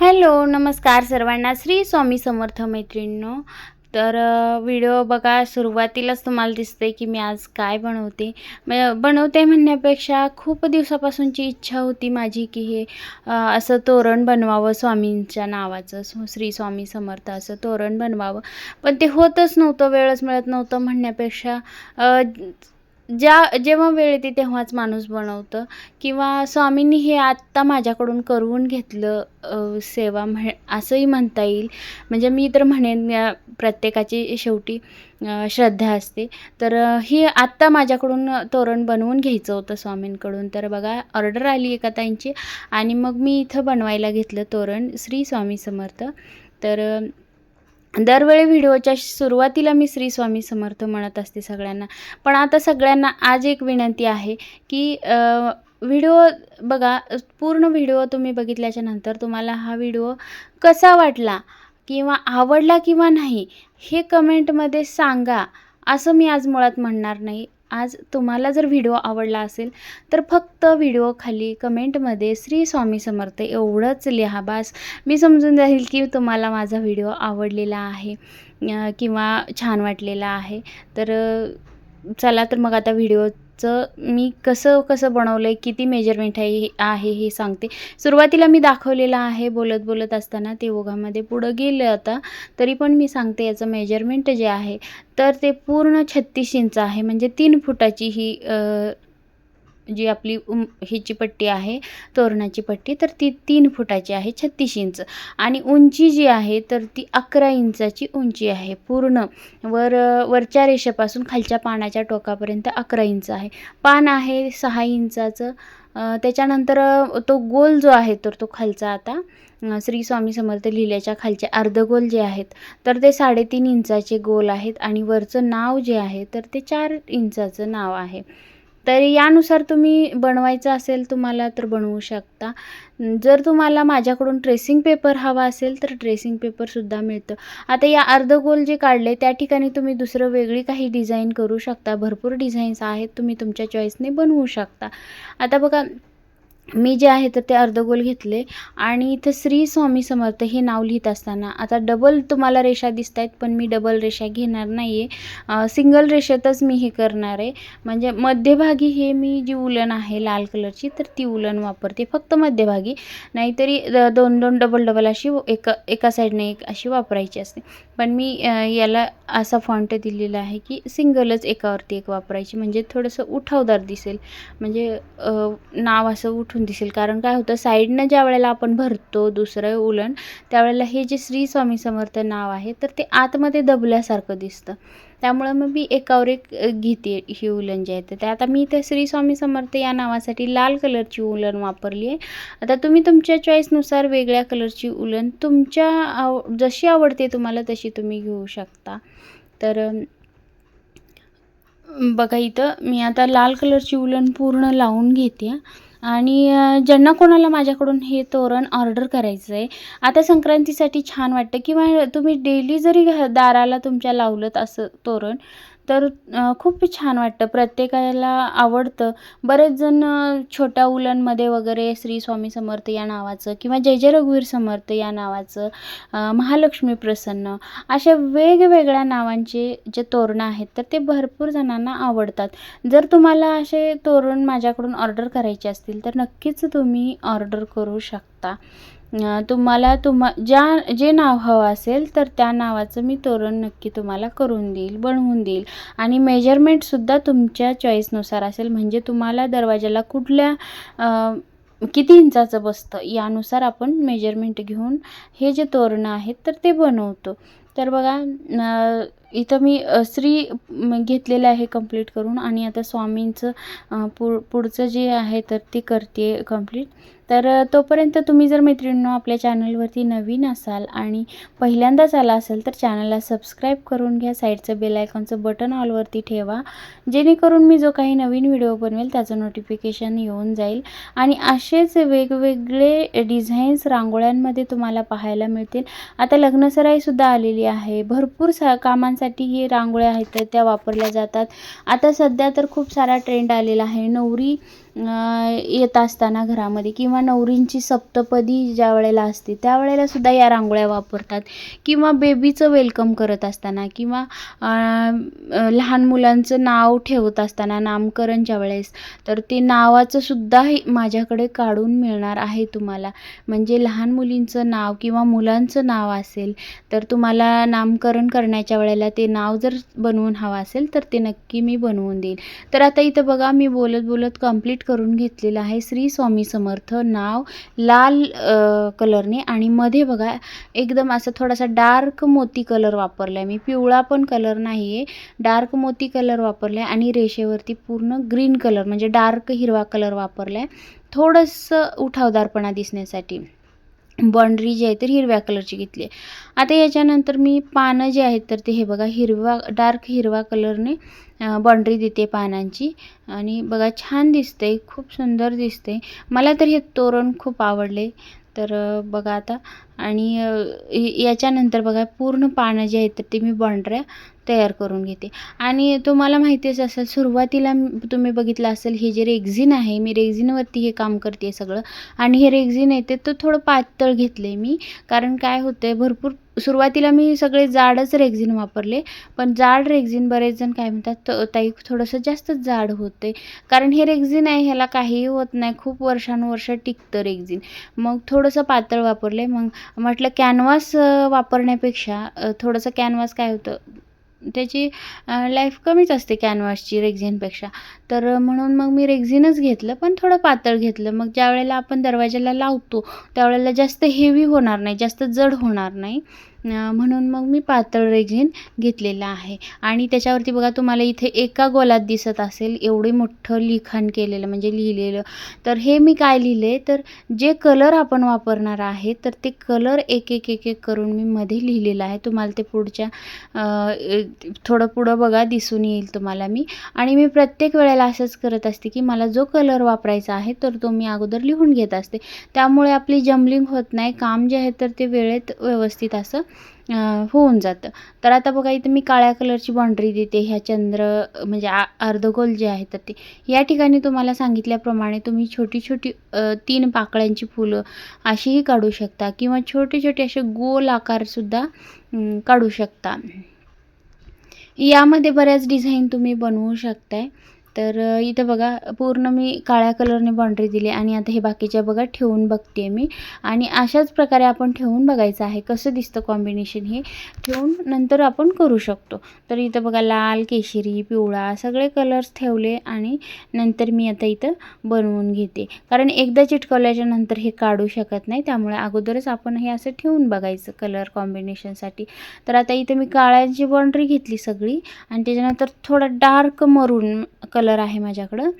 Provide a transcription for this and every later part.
Hello नमस्कार सर्वांना. श्री स्वामी समर्थ मैत्रिणींनो तर व्हिडिओ बघा सुरुवातीलाच तुम्हाला दिसते की मी आज काय बनवते. बनवते म्हणण्यापेक्षा खूप दिवसापासूनची इच्छा होती माझी की हे असं तोरण बनवावं स्वामींच्या नावाचं श्री स्वामी समर्थ असं तोरण बनवावं. पण ते होतच नव्हतं वेळच मिळत नव्हतं म्हणण्यापेक्षा ज्या जेव्हा वेळ येते तेव्हाच माणूस बनवतं. किंवा स्वामींनी हे आत्ता माझ्याकडून करून घेतलं सेवा म्ह असंही म्हणता येईल. म्हणजे मी तर म्हणेन प्रत्येकाची शेवटी श्रद्धा असते. तर ही आत्ता माझ्याकडून तोरण बनवून घ्यायचं होतं स्वामींकडून. तर बघा ऑर्डर आली एका ताईंची आणि मग मी इथं बनवायला घेतलं तोरण श्री स्वामी समर्थ. तर दरवेळी व्हिडिओच्या सुरुवातीला मी श्री स्वामी समर्थ म्हणत असते सगळ्यांना. पण आता सगळ्यांना आज एक विनंती आहे की व्हिडिओ बघा पूर्ण व्हिडिओ तुम्ही बघितल्याच्या नंतर तुम्हाला हा व्हिडिओ कसा वाटला किंवा आवडला किंवा नाही हे कमेंटमध्ये सांगा. असं मी आज मुळात म्हणणार नाही. आज तुम्हाला जर व्हिडिओ आवडला असेल तर फक्त व्हिडिओ खाली कमेंटमध्ये श्री स्वामी समर्थ एवढंच लिहा बास. मी समजून जाईल की तुम्हाला माझा व्हिडिओ आवडलेला आहे किंवा छान वाटलेला आहे. तर चला तर मग आता व्हिडिओ चं मी कसं कसं बनवलं आहे किती मेजरमेंट आहे आहे हे सांगते. सुरुवातीला मी दाखवलेलं आहे बोलत बोलत असताना ते ओघामध्ये पुढं गेलं आता तरी पण मी सांगते याचं मेजरमेंट जे आहे तर ते पूर्ण छत्तीस इंच आहे म्हणजे तीन फुटाची ही जी आपली उम ह्याची पट्टी आहे तोरणाची पट्टी तर ती तीन फुटाची आहे छत्तीस इंच. आणि उंची जी आहे तर ती अकरा इंचाची उंची आहे. पूर्ण वर वरच्या रेषेपासून खालच्या पानाच्या टोकापर्यंत अकरा इंच आहे. पान आहे सहा इंचाचं. त्याच्यानंतर तो गोल जो आहे तर तो खालचा आता श्री स्वामी समर्थ लिहिल्याच्या खालचे अर्धगोल जे आहेत तर ते साडेतीन इंचाचे गोल आहेत. आणि वरचं नाव जे आहे तर ते चार इंचाचं नाव आहे. तर यानुसार तुम्ही बनवायचं असेल तुम्हाला तर बनवू शकता. जर तुम्हाला माझ्याकडून ट्रेसिंग पेपर हवा असेल तर ट्रेसिंग पेपरसुद्धा मिळतं. आता या अर्धगोल जे काढले त्या ठिकाणी तुम्ही दुसरं वेगळी काही डिझाईन करू शकता. भरपूर डिझाईन्स आहेत तुम्ही तुमच्या चॉईसने बनवू शकता. आता बघा मी जे आहे तर ते अर्धगोल घेतले. आणि इथं श्री स्वामी समर्थ हे नाव लिहित असताना आता डबल तुम्हाला रेषा दिसत आहेत पण मी डबल रेषा घेणार नाही आहे सिंगल रेषेतच मी हे करणार आहे. म्हणजे मध्यभागी हे मी जी उलन आहे लाल कलरची तर ती उलन वापरते. फक्त मध्यभागी. नाहीतरी द- दोन दोन डबल डबल अशी एका एका साईडने एक अशी वापरायची असते. पण मी याला असा फॉन्ट दिलेला आहे की सिंगलच एकावरती एक वापरायची. म्हणजे थोडंसं उठावदार दिसेल. म्हणजे नाव असं उठून दिसेल. कारण काय होतं साईडनं ज्या वेळेला आपण भरतो दुसरं उलन त्यावेळेला हे जे श्री स्वामी समर्थ नाव आहे तर ते आतमध्ये दबल्यासारखं दिसतं. त्यामुळं मग मी एकावर एक घेते ही उलन जे आहे. तर ते आता मी इथे श्री स्वामी समर्थ या नावासाठी लाल कलरची उलन वापरली आहे. आता तुम्ही तुमच्या चॉईसनुसार वेगळ्या कलरची उलन तुमच्या आव जशी आवडते तुम्हाला तशी तुम्ही घेऊ शकता. तर बघा इथं मी आता लाल कलरची उलन पूर्ण लावून घेते. आणि ज्यांना कोणाला माझ्याकडून हे तोरण ऑर्डर करायचं आहे आता संक्रांतीसाठी छान वाटतं. किंवा तुम्ही डेली जरी घ दाराला तुमच्या लावलंत असं तोरण तर खूप छान वाटतं. प्रत्येकाला आवडतं. बरेच जण छोट्या उलंमध्ये वगैरे श्री स्वामी समर्थ या नावाचं किंवा जय जय रघुवीर समर्थ या नावाचं महालक्ष्मी प्रसन्न अशा वेगवेगळ्या नावांचे जे तोरणं आहेत तर ते भरपूर जणांना आवडतात. जर तुम्हाला असे तोरण माझ्याकडून ऑर्डर करायचे असतील तर नक्कीच तुम्ही ऑर्डर करू शकता. तुम्हाला तुम्हा ज्या जे नाव हवं असेल तर त्या नावाचं मी तोरण नक्की तुम्हाला करून देईल बनवून देईल. आणि मेजरमेंटसुद्धा तुमच्या चॉईसनुसार असेल. म्हणजे तुम्हाला दरवाजाला कुठल्या किती इंचाचं बसतं यानुसार आपण मेजरमेंट घेऊन हे जे तोरणं आहेत तर ते बनवतो. तर बघा इथं मी स्त्री श्री घेतलेलं आहे कंप्लीट करून. आणि आता स्वामींचं पु पुढ पुढचं जे आहे तर ते करते कंप्लीट तर तोपर्यंत तुम्ही जर मैत्रिणींनो आपल्या चॅनलवरती नवीन असाल आणि पहिल्यांदाच आला असेल तर चॅनलला सबस्क्राईब करून घ्या. साईडचं बेल आयकॉनचं बटन ऑलवरती ठेवा. जेणेकरून मी जो काही नवीन व्हिडिओ बनवेल त्याचं नोटिफिकेशन येऊन जाईल आणि असेच वेगवेगळे डिझाईन्स रांगोळ्यांमध्ये तुम्हाला पाहायला मिळतील. आता लग्नसराईसुद्धा आलेली आहे. भरपूर सा कामांसाठी ही रांगोळ्या आहेत तर त्या वापरल्या जातात. आता सध्या तर खूप सारा ट्रेंड आलेला आहे. नवरी येत असताना घरामध्ये किंवा नवरींची सप्तपदी ज्या वेळेला असते त्यावेळेला सुद्धा या रांगोळ्या वापरतात. किंवा बेबीचं वेलकम करत असताना किंवा लहान मुलांचं नाव ठेवत असताना नामकरणच्या वेळेस तर ते नावाचं सुद्धा हे माझ्याकडे काढून मिळणार आहे तुम्हाला. म्हणजे लहान मुलींचं नाव किंवा मुलांचं नाव असेल तर तुम्हाला नामकरण करण्याच्या वेळेला ते नाव जर बनवून हवं असेल तर ते नक्की मी बनवून देईल. तर आता इथं बघा मी बोलत बोलत कंप्लीट करून घेतलेलं आहे. श्री स्वामी समर्थ नाव लाल कलरने आणि मध्ये बघा एकदम असं थोडासा डार्क मोती कलर वापरला आहे मी पिवळा पण कलर नाही आहे डार्क मोती कलर वापरला आहे आणि रेषेवरती पूर्ण ग्रीन कलर म्हणजे डार्क हिरवा कलर वापरला आहे थोडंसं उठावदारपणा दिसण्यासाठी. बाँड्री जी आहे तर हिरव्या कलरची घेतली आहे. आता याच्यानंतर मी पानं जे आहेत तर ते हे बघा हिरवा डार्क हिरवा कलरने बॉन्ड्री देते पानांची. आणि बघा छान दिसते खूप सुंदर दिसते मला तर हे तोरण खूप आवडले. तर बघा आता. आणि याच्यानंतर बघा पूर्ण पानं जे आहेत तर ते मी बॉन्ड्र्या तयार करून घेते. आणि तुम्हाला माहितीच असेल सुरुवातीला तुम्ही बघितलं असेल हे जे रेग्झिन आहे मी रेक्झिनवरती हे काम करते सगळं. आणि हे रेग्झिन येते तर थोडं पातळ घेतलं आहे मी. कारण काय होतं आहे भरपूर सुरुवातीला मी सगळे जाडच रेग्झिन वापरले. पण जाड रेग्झिन बरेच जण काय म्हणतात "त- ताई थोडंसं जास्तच जाड होते कारण हे रेक्झिन आहे ह्याला काहीही होत नाही. खूप वर्षानुवर्ष टिकतं रेग्झिन मग थोडंसं पातळ वापरले. मग म्हटलं कॅनव्हास वापरण्यापेक्षा थोडंसं कॅनव्हास काय होतं? त्याची लाईफ कमीच असते कॅनव्हासची रेग्झिनपेक्षा तर म्हणून मग मी रेग्झिनच घेतलं पण थोडं पातळ घेतलं. मग ज्या वेळेला आपण दरवाजाला लावतो त्यावेळेला जास्त हेवी होणार नाही जास्त जड होणार नाही. म्हणून मग मी पातळ रेक्झिन घेतलेलं आहे. आणि त्याच्यावरती बघा तुम्हाला इथे एका गोलात दिसत असेल एवढे मोठं लिखाण केलेलं म्हणजे लिहिलेलं. तर हे मी काय लिहिले? तर जे कलर आपण वापरणार आहे तर ते कलर एक एक एक एक करून मी मध्ये लिहिलेलं आहे. तुम्हाला ते पुढच्या थोडं पुढं बघा दिसून येईल तुम्हाला मी. आणि मी प्रत्येक वेळेला असंच करत असते की मला जो कलर वापरायचा आहे तर तो मी अगोदर लिहून घेत असते. त्यामुळे आपली जमलिंग होत नाही. काम जे आहे तर ते वेळेत व्यवस्थित असं होऊन जातं. तर आता बघा इथं मी काळ्या कलरची बाँड्री देते. ह्या चंद्र म्हणजे आ अर्धगोल जे आहे तर ते. या ठिकाणी तुम्हाला सांगितल्याप्रमाणे तुम्ही छोटी छोटी तीन पाकळ्यांची फुलं अशीही काढू शकता किंवा छोटे छोटे असे गोल आकारसुद्धा काढू शकता. यामध्ये बऱ्याच डिझाईन तुम्ही बनवू शकताय. तर इथं बघा पूर्ण मी काळ्या कलरने बाँड्री दिली आणि आता हे बाकीच्या बघा ठेवून बघते मी. आणि अशाच प्रकारे आपण ठेवून बघायचं आहे कसं दिसतं कॉम्बिनेशन हे ठेवून नंतर आपण करू शकतो. तर इथं बघा लाल केशरी पिवळा सगळे कलर्स ठेवले आणि नंतर मी आता इथं बनवून घेते. कारण एकदा चिटकवल्याच्या नंतर हे काढू शकत नाही त्यामुळे अगोदरच आपण हे असं ठेवून बघायचं कलर कॉम्बिनेशनसाठी तर आता इथं मी काळ्याची बाँड्री घेतली सगळी आणि त्याच्यानंतर थोडा डार्क मरून कलर कलर आहे माझ्याकडं.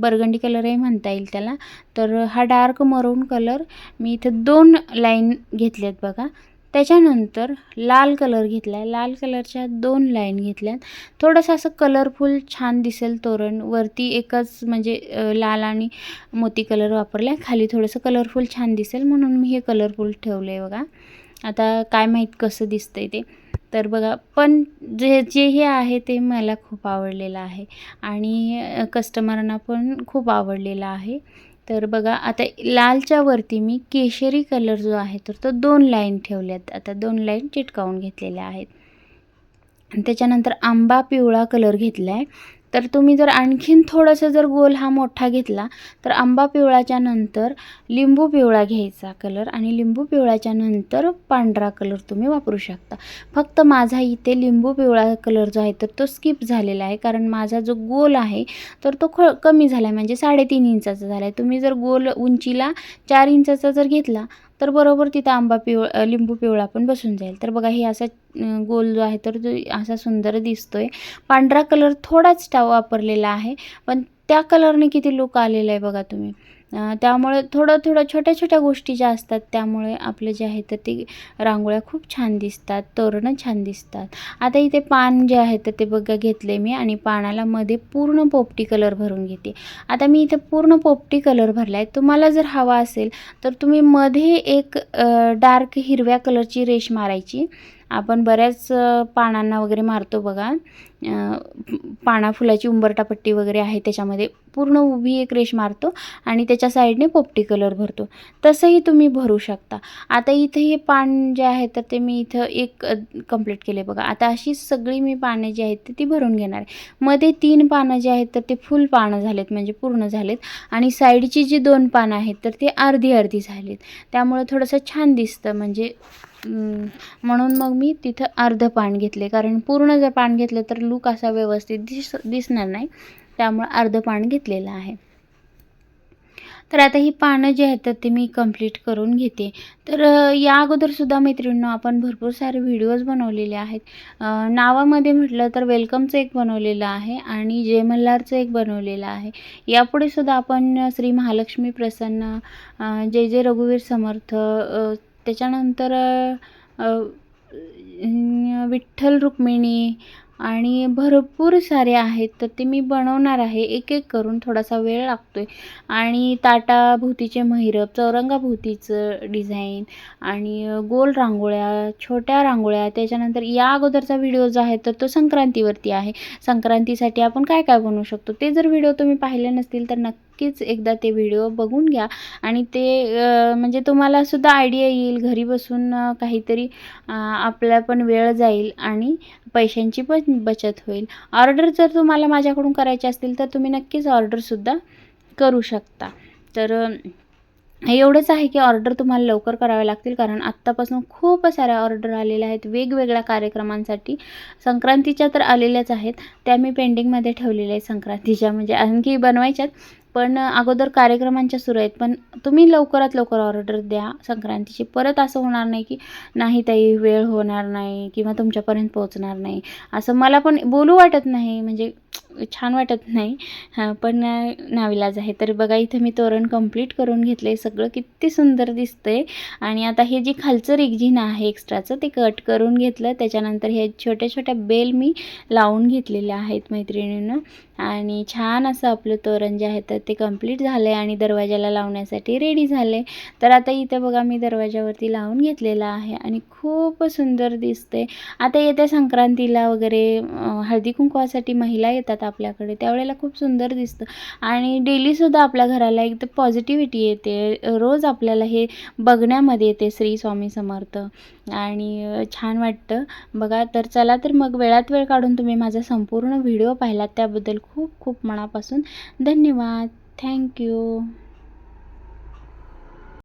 बरगंडी कलरही म्हणता येईल त्याला. तर हा डार्क मरून कलर मी इथं दोन लाईन घेतल्यात बघा. त्याच्यानंतर लाल कलर घेतला आहे लाल कलरच्या दोन लाईन घेतल्यात. थोडंसं असं कलरफुल छान दिसेल तोरण. वरती एकच म्हणजे लाल आणि मोती कलर वापरला आहे खाली थोडंसं कलरफुल छान दिसेल म्हणून मी हे कलरफुल ठेवलं आहे बघा. आता काय माहीत कसं दिसतंय ते. तर बघा पण जे जे हे आहे ते मला खूप आवडलेलं आहे. आणि कस्टमरांना पण खूप आवडलेलं आहे. तर बघा आता लालच्या वरती मी केशरी कलर जो आहे तर तो दोन लाईन ठेवल्यात. आता दोन लाईन चिटकावून घेतलेल्या आहेत. त्याच्यानंतर आंबा पिवळा कलर घेतला आहे तर तुम्ही जर आणखीन थोडंसं जर गोल हा मोठा घेतला तर आंबा पिवळाच्या नंतर लिंबू पिवळा घ्यायचा कलर आणि लिंबू पिवळाच्या नंतर पांढरा कलर तुम्ही वापरू शकता. फक्त माझा इथे लिंबू पिवळा कलर जो आहे तर तो स्किप झालेला आहे. कारण माझा जो गोल आहे तर तो ख कमी झाला आहे म्हणजे साडेतीन इंचाचा झाला आहे तुम्ही जर गोल उंचीला चार इंचाचा जर घेतला तर बरोबर तिथं आंबा पिवळ लिंबू पिवळा पण बसून जाईल. तर बघा हे असा गोल जो आहे तर जो असा सुंदर दिसतोय. पांढरा कलर थोडाच टा वापरलेला आहे पण त्या कलरने किती लुक आलेला आहे बघा तुम्ही. त्यामुळे थोडं थोडं छोट्या छोट्या गोष्टी ज्या असतात त्यामुळे आपलं जे आहे तर ते रांगोळ्या खूप छान दिसतात तोरणं छान दिसतात. आता इथे पान जे आहे तर ते बघा घेतले मी आणि पानाला मध्ये पूर्ण पोपटी कलर भरून घेते. आता मी इथे पूर्ण पोपटी कलर भरला आहे तुम्हाला जर हवा असेल तर तुम्ही मध्ये एक डार्क हिरव्या कलरची रेश मारायची. आपण बऱ्याच पानांना वगैरे मारतो बघा. पाना फुलाची उंबरटापट्टी वगैरे आहे त्याच्यामध्ये पूर्ण उभी एक रेष मारतो आणि त्याच्या साईडने पोपटी कलर भरतो. तसंही तुम्ही भरू शकता. आता इथं हे पान जे आहे तर ते मी इथं एक कंप्लीट केले बघा. आता अशी सगळी मी पानं जी आहेत तर ती भरून घेणार आहे. मध्ये तीन पानं जे आहेत तर ते फुल पानं झालेत म्हणजे पूर्ण झालेत. आणि साईडची जी दोन पानं आहेत तर ती अर्धी अर्धी झालीत. त्यामुळे थोडंसं छान दिसतं म्हणजे म्हणून मग मी तिथं अर्धं पान घेतले. कारण पूर्ण जर पान घेतलं तर लूक असा व्यवस्थित दिस दिसणार नाही. त्यामुळं अर्धं पान घेतलेलं आहे. तर आता ही पानं जी आहेत तर ते मी कंप्लीट करून घेते. तर या अगोदरसुद्धा मैत्रिणींनो आपण भरपूर सारे व्हिडिओज बनवलेले आहेत. नावामध्ये म्हटलं तर वेलकमचं एक बनवलेलं आहे आणि जय मल्हारचं एक बनवलेलं आहे. यापुढे सुद्धा आपण श्री महालक्ष्मी प्रसन्न जय जय रघुवीर समर्थ त्याच्यानंतर विठ्ठल रुक्मिणी आणि भरपूर सारे आहेत तर ते मी बनवणार आहे. एक एक करून थोडासा वेळ लागतो आहे आणि ताटाभोवतीचे महिरप चौरंगाभोवतीचं डिझाईन आणि गोल रांगोळ्या छोट्या रांगोळ्या. त्याच्यानंतर या अगोदरचा व्हिडिओ जो आहे तर तो संक्रांतीवरती आहे. संक्रांतीसाठी आपण काय काय बनवू शकतो ते जर व्हिडिओ तुम्ही पाहिले नसतील तर नक्कीच एकदा ते व्हिडिओ बघून घ्या. आणि ते म्हणजे तुम्हाला सुद्धा आयडिया येईल घरी बसून काहीतरी आपला पण वेळ जाईल. आणि पैशांची पण बचत होईल. ऑर्डर जर तुम्हाला माझ्याकडून करायची असतील तर तुम्ही नक्कीच ऑर्डरसुद्धा करू शकता. तर एवढंच आहे की ऑर्डर तुम्हाला लवकर कराव्या लागतील कारण आत्तापासून खूप साऱ्या ऑर्डर आलेल्या आहेत. वेगवेगळ्या कार्यक्रमांसाठी. संक्रांतीच्या तर आलेल्याच आहेत. त्या मी पेंडिंगमध्ये ठेवलेल्या आहेत संक्रांतीच्या. म्हणजे आणखी बनवायच्यात. पण अगोदर कार्यक्रमांच्या सुरू आहेत. पण तुम्ही लवकरात लवकर ऑर्डर द्या संक्रांतीची. परत असं होणार नाही की नाही ताई वेळ होणार नाही किंवा तुमच्यापर्यंत पोहोचणार नाही. असं मला पण बोलू वाटत नाही. म्हणजे छान वाटत नाही. हां पण नाविलाज आहे. तर बघा इथं मी तोरण कंप्लीट करून घेतलं आहे सगळं किती सुंदर दिसतंय. आणि आता हे जी खालचं रिगजिन आहे एक्स्ट्राचं ते कट करून घेतलं. त्याच्यानंतर हे छोट्या छोट्या बेल मी लावून घेतलेल्या आहेत मैत्रिणीनं. आणि छान असं आपलं तोरण जे आहे तर ते कंप्लीट झालं आहे आणि दरवाजाला लावण्यासाठी रेडी झालं तर आता इथं बघा मी दरवाजावरती लावून घेतलेलं आहे आणि खूप सुंदर दिसते आता येत्या संक्रांतीला वगैरे हळदी कुंकवासाठी महिला येतात आपल्याकडे त्यावेळेला खूप सुंदर दिसतं. आणि डेलीसुद्धा आपल्या घराला एकदम पॉझिटिव्हिटी येते. रोज आपल्याला हे बघण्यामध्ये येते श्री स्वामी समर्थ. आणि छान वाटतं. बघा तर चला तर मग वेळात वेळ काढून तुम्ही माझा संपूर्ण व्हिडिओ पाहिलात त्याबद्दल खूप खूप मनापासून धन्यवाद. थँक्यू